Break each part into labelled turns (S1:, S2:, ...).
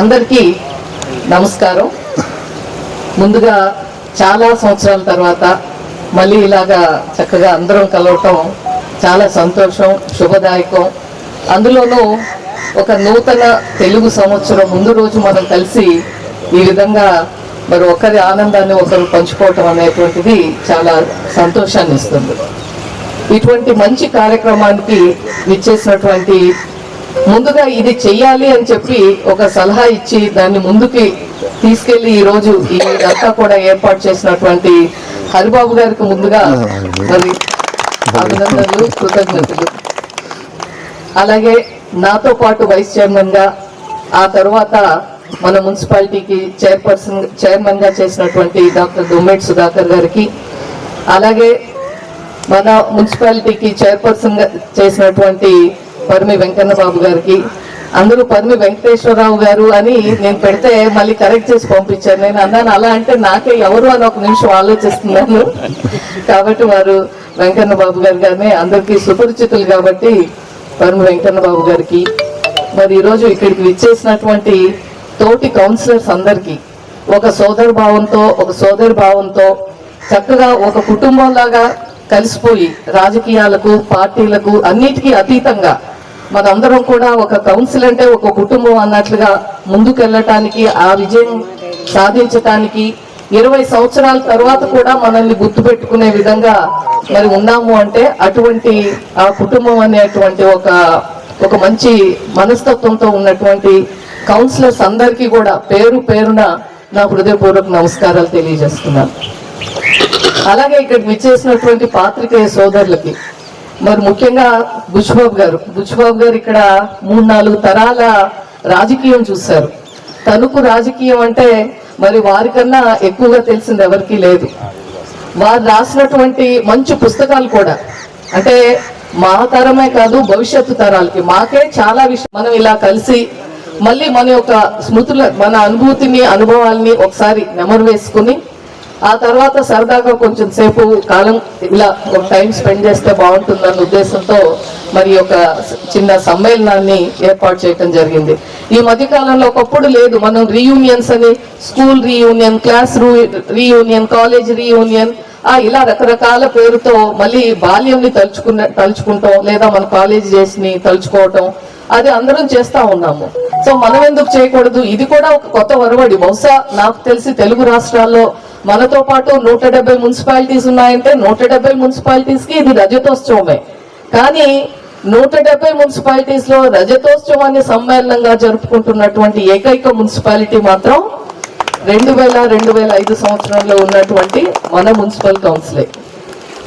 S1: అందరికీ నమస్కారం. ముందుగా చాలా సంవత్సరాల తర్వాత మళ్ళీ ఇలాగా చక్కగా అందరం కలవటం చాలా సంతోషం శుభదాయకం. అందులోనూ ఒక నూతన తెలుగు సంవత్సరం ముందు రోజు మనం కలిసి ఈ విధంగా మరి ఒకరి ఆనందాన్ని ఒకరు పంచుకోవటం అనేటువంటిది చాలా సంతోషాన్ని ఇస్తుంది ఇటువంటి మంచి కార్యక్రమానికి విచ్చేసినటువంటి ముందుగా ఇది చెయ్యాలి అని చెప్పి ఒక సలహా ఇచ్చి దాన్ని ముందుకి తీసుకెళ్ళి ఈ రోజు ఇదంతా కూడా ఏర్పాటు చేసినటువంటి హరిబాబు గారికి ముందుగా మరి అభినందనలు కృతజ్ఞతలు. అలాగే నాతో పాటు వైస్ చైర్మన్గా ఆ తర్వాత మన మున్సిపాలిటీకి చైర్పర్సన్ చైర్మన్గా చేసినటువంటి డాక్టర్ దుమ్మేటి సుధాకర్ గారికి అలాగే మన మున్సిపాలిటీకి చైర్పర్సన్గా చేసినటువంటి పరిమి వెంకన్న బాబు గారికి. అందరూ పరిమి వెంకటేశ్వరరావు గారు అని నేను పెడితే మళ్ళీ కరెక్ట్ చేసి పంపించాను నేను అన్నాను అలా అంటే నాకే ఎవరు అని ఒక నిమిషం ఆలోచిస్తున్నాను కాబట్టి వారు వెంకన్న బాబు గారు కానీ అందరికీ సుపరిచితులు కాబట్టి పరిమి వెంకన్న బాబు గారికి మరి ఈరోజు ఇక్కడికి విచ్చేసినటువంటి తోటి కౌన్సిలర్స్ అందరికీ ఒక సోదర భావంతో ఒక సోదర భావంతో చక్కగా ఒక కుటుంబంలాగా కలిసిపోయి రాజకీయాలకు పార్టీలకు అన్నిటికీ అతీతంగా మనందరం కూడా ఒక కౌన్సిల్ అంటే ఒక కుటుంబం అన్నట్లుగా ముందుకెళ్ళటానికి ఆ విజయం సాధించటానికి ఇరవై సంవత్సరాల తర్వాత కూడా మనల్ని గుర్తుపెట్టుకునే విధంగా మరి ఉన్నాము అంటే అటువంటి ఆ కుటుంబం అనేటువంటి ఒక ఒక మంచి మనస్తత్వంతో ఉన్నటువంటి కౌన్సిలర్స్ అందరికీ కూడా పేరు పేరున నా హృదయపూర్వక నమస్కారాలు తెలియజేస్తున్నాను. అలాగే ఇక్కడ విచ్చేసినటువంటి పాత్రికేయ సోదరులకి మరి ముఖ్యంగా బుచ్చిబాబు గారు. బుచ్చిబాబు గారు ఇక్కడ మూడు నాలుగు తరాల రాజకీయం చూశారు. తణుకు రాజకీయం అంటే మరి వారికన్నా ఎక్కువగా తెలిసింది ఎవరికీ లేదు. వారు రాసినటువంటి మంచి పుస్తకాలు కూడా. అంటే మా తరమే కాదు భవిష్యత్తు తరాలకి. మాకే చాలా విషయం. మనం ఇలా కలిసి మళ్ళీ మన యొక్క స్మృతుల మన అనుభూతిని అనుభవాల్ని ఒకసారి నెమరు వేసుకుని ఆ తర్వాత సరదాగా కొంచెం సేపు కాలం ఇలా ఒక టైం స్పెండ్ చేస్తే బాగుంటుందన్న ఉద్దేశంతో మరి ఒక చిన్న సమ్మేళనాన్ని ఏర్పాటు చేయడం జరిగింది. ఈ మధ్య కాలంలో ఒకప్పుడు లేదు మనం రీయూనియన్స్ అని school reunion class reunion college reunion ఆ ఇలా రకరకాల పేరుతో మళ్ళీ బాల్యంని తలుచుకున్న తలుచుకుంటాం లేదా మన కాలేజ్ చేసి తలుచుకోవటం అది అందరం చేస్తా ఉన్నాము. సో మనం ఎందుకు చేయకూడదు? ఇది కూడా ఒక కొత్త ఒరవడి బహుశా నాకు తెలిసి తెలుగు రాష్ట్రాల్లో మనతో పాటు నూట డెబ్బై మున్సిపాలిటీస్ ఉన్నాయంటే నూట డెబ్బై మున్సిపాలిటీస్కి ఇది రజతోత్సవమే. కానీ నూట డెబ్బై మున్సిపాలిటీస్లో రజతోత్సవాన్ని సమ్మేళనంగా జరుపుకుంటున్నటువంటి ఏకైక మున్సిపాలిటీ మాత్రం రెండు వేల రెండు వేల ఐదు సంవత్సరంలో ఉన్నటువంటి మన మున్సిపల్ కౌన్సిలే.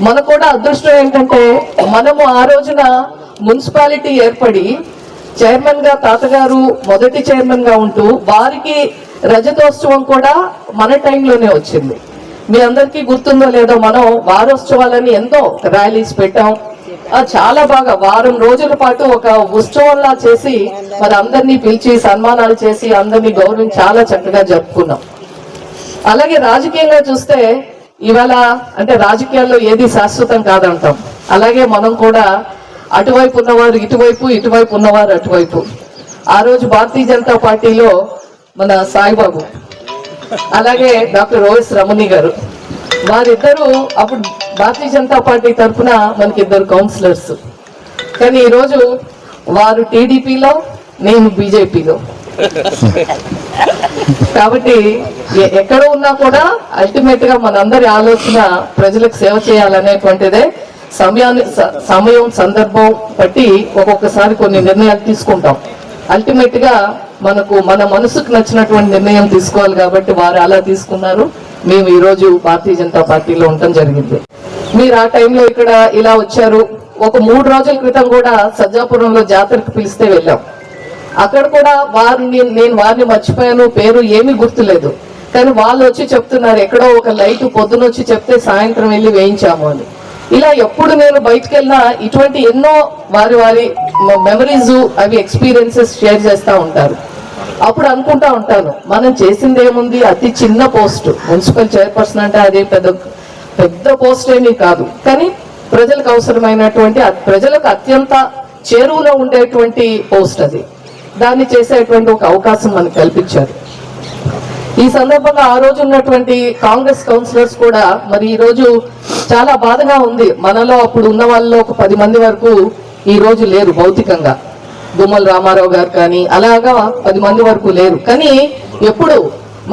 S1: మనకు కూడా అదృష్టం ఏంటంటే మనము ఆ రోజున మున్సిపాలిటీ ఏర్పడి చైర్మన్గా తాతగారు మొదటి చైర్మన్గా ఉంటూ వారికి రజతోత్సవం కూడా మన టైంలోనే వచ్చింది. మీ అందరికీ గుర్తుందో లేదో మనం వారోత్సవాలని ఎంతో ర్యాలీస్ పెట్టాం. చాలా బాగా వారం రోజుల పాటు ఒక ఉత్సవంలా చేసి మరి అందరినీ పిలిచి సన్మానాలు చేసి అందరినీ గౌరవం చాలా చక్కగా జరుపుకున్నాం. అలాగే రాజకీయంగా చూస్తే ఇవాళ అంటే రాజకీయాల్లో ఏది శాశ్వతం కాదంటాం. అలాగే మనం కూడా అటువైపు ఉన్నవారు ఇటువైపు ఇటువైపు ఉన్నవారు అటువైపు. ఆ రోజు భారతీయ జనతా పార్టీలో మన సాయిబాబు. అలాగే డాక్టర్ ఓఎస్ రమణి గారు. వారిద్దరూ అప్పుడు భారతీయ జనతా పార్టీ తరఫున మనకి ఇద్దరు కౌన్సిలర్స్. కానీ ఈరోజు వారు టీడీపీలో నేను బీజేపీలో. కాబట్టి ఎక్కడ ఉన్నా కూడా అల్టిమేట్గా మనందరి ఆలోచన ప్రజలకు సేవ చేయాలనేటువంటిదే. సమయాన్ని సమయం సందర్భం బట్టి ఒక్కొక్కసారి కొన్ని నిర్ణయాలు తీసుకుంటాం. అల్టిమేట్గా మనకు మన మనసుకు నచ్చినటువంటి నిర్ణయం తీసుకోవాలి కాబట్టి వారు అలా తీసుకున్నారు. మేము ఈ రోజు భారతీయ జనతా పార్టీలో ఉండటం జరిగింది. మీరు ఆ టైంలో ఇక్కడ ఇలా వచ్చారు. ఒక మూడు రోజుల క్రితం కూడా సజ్జాపురంలో జాతరకు పిలిస్తే వెళ్ళాం. అక్కడ కూడా వారిని నేను వారిని మర్చిపోయాను పేరు ఏమీ గుర్తులేదు. కానీ వాళ్ళు వచ్చి చెప్తున్నారు ఎక్కడో ఒక లైట్ పొద్దున వచ్చి చెప్తే సాయంత్రం వెళ్ళి వేయించాము అని. ఇలా ఎప్పుడు నేను బయటకు వెళ్ళినా ఇటువంటి ఎన్నో వారి వారి మెమరీస్ అవి ఎక్స్పీరియన్సెస్ షేర్ చేస్తూ ఉంటారు. అప్పుడు అనుకుంటా ఉంటాను మనం చేసింది ఏముంది అతి చిన్న పోస్ట్ మున్సిపల్ చైర్పర్సన్ అంటే అది పెద్ద పెద్ద పోస్ట్ ఏమీ కాదు. కానీ ప్రజలకు అవసరమైనటువంటి ప్రజలకు అత్యంత చేరువలో ఉండేటువంటి పోస్ట్ అది. దాన్ని చేసేటువంటి ఒక అవకాశం మనకు కల్పించారు. ఈ సందర్భంగా ఆ రోజు ఉన్నటువంటి కాంగ్రెస్ కౌన్సిలర్స్ కూడా మరి ఈరోజు చాలా బాధగా ఉంది. మనలో అప్పుడు ఉన్న వాళ్ళలో ఒక పది మంది వరకు ఈ రోజు లేరు భౌతికంగా. గుమ్మల రామారావు గారు కానీ అలాగా పది మంది వరకు లేరు. కానీ ఎప్పుడు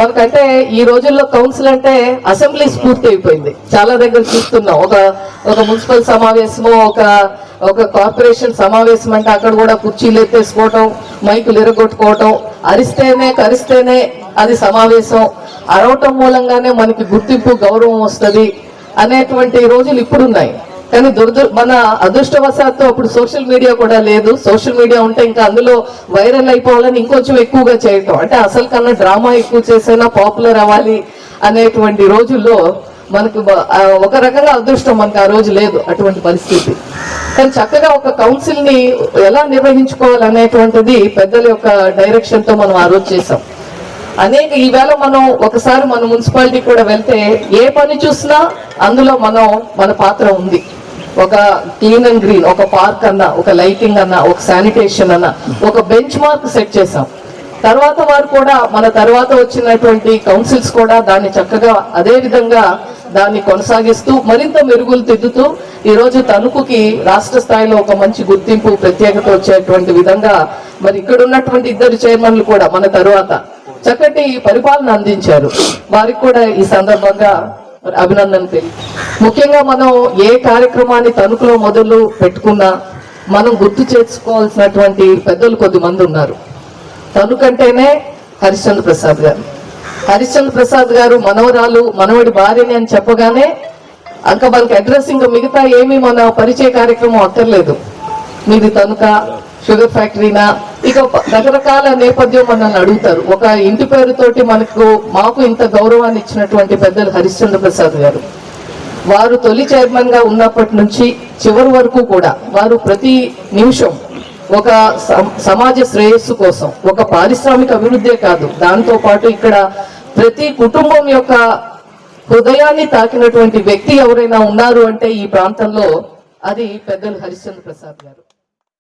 S1: మనకంటే ఈ రోజుల్లో కౌన్సిల్ అంటే అసెంబ్లీ స్ఫూర్తి అయిపోయింది. చాలా దగ్గర చూస్తున్నాం. ఒక ఒక మున్సిపల్ సమావేశము ఒక ఒక కార్పొరేషన్ సమావేశం అంటే అక్కడ కూడా కుర్చీలు ఎత్తేసుకోవటం మైకులు ఎరగొట్టుకోవటం అరిస్తేనే కరిస్తేనే అది సమావేశం. అరవటం మూలంగానే మనకి గుర్తింపు గౌరవం వస్తుంది. అనేటువంటి రోజులు ఇప్పుడున్నాయి. కానీ దుర్దు మన అదృష్టవశాత్తు అప్పుడు సోషల్ మీడియా కూడా లేదు. సోషల్ మీడియా ఉంటే ఇంకా అందులో వైరల్ అయిపోవాలని ఇంకొంచెం ఎక్కువగా చేయటం. అంటే అసలు కన్నా డ్రామా ఎక్కువ చేసైనా పాపులర్ అవ్వాలి అనేటువంటి రోజుల్లో మనకు ఒక రకంగా అదృష్టం మనకు ఆ రోజు లేదు అటువంటి పరిస్థితి. కానీ చక్కగా ఒక కౌన్సిల్ని ఎలా నిర్వహించుకోవాలి అనేటువంటిది పెద్దల యొక్క డైరెక్షన్తో మనం ఆ రోజు చేసాం అనేక ఈవేళ మనం ఒకసారి మన మున్సిపాలిటీ కూడా వెళ్తే ఏ పని చూసినా అందులో మనం మన పాత్ర ఉంది. ఒక క్లీన్ అండ్ గ్రీన్ ఒక పార్క్ అన్నా ఒక లైటింగ్ అన్నా ఒక శానిటేషన్ అన్నా ఒక బెంచ్ మార్క్ సెట్ చేసాం తర్వాత వారు కూడా మన తర్వాత వచ్చినటువంటి కౌన్సిల్స్ కూడా దాన్ని చక్కగా అదే విధంగా దాన్ని కొనసాగిస్తూ మరింత మెరుగులు దిద్దుతూ ఈరోజు తణుకుకి రాష్ట్ర స్థాయిలో ఒక మంచి గుర్తింపు ప్రత్యేకత వచ్చేటువంటి విధంగా మరి ఇక్కడ ఉన్నటువంటి ఇద్దరు చైర్మన్లు కూడా మన తర్వాత చక్కటి పరిపాలన అందించారు. వారికి కూడా ఈ సందర్భంగా అభినందన తెలియ ముఖ్యంగా మనం ఏ కార్యక్రమాన్ని తణుకులో మొదలు పెట్టుకున్నా మనం గుర్తు చేసుకోవాల్సినటువంటి పెద్దలు కొద్ది మంది ఉన్నారు. తణుకంటేనే హరిశ్చంద్ర ప్రసాద్ గారు. హరిశ్చంద్ర ప్రసాద్ గారు మనవరాలు మనవడి భార్యని అని చెప్పగానే అంక వాళ్ళకి అడ్రస్ ఇంకా మిగతా ఏమీ మన పరిచయ కార్యక్రమం అక్కర్లేదు. మీది తనుక షుగర్ ఫ్యాక్టరీనా? ఇక రకరకాల నేపథ్యం మనల్ని అడుగుతారు. ఒక ఇంటి పేరుతోటి మనకు మాకు ఇంత గౌరవాన్ని ఇచ్చినటువంటి పెద్దలు హరిశ్చంద్ర ప్రసాద్ గారు. వారు తొలి చైర్మన్గా ఉన్నప్పటి నుంచి చివరి వరకు కూడా వారు ప్రతి నిమిషం ఒక సమాజ శ్రేయస్సు కోసం ఒక పారిశ్రామిక అభివృద్ధే కాదు దాంతో పాటు ఇక్కడ ప్రతి కుటుంబం యొక్క హృదయాన్ని తాకినటువంటి వ్యక్తి ఎవరైనా ఉన్నారు అంటే ఈ ప్రాంతంలో అది పెద్దలు హరిశ్చంద్ర ప్రసాద్ గారు.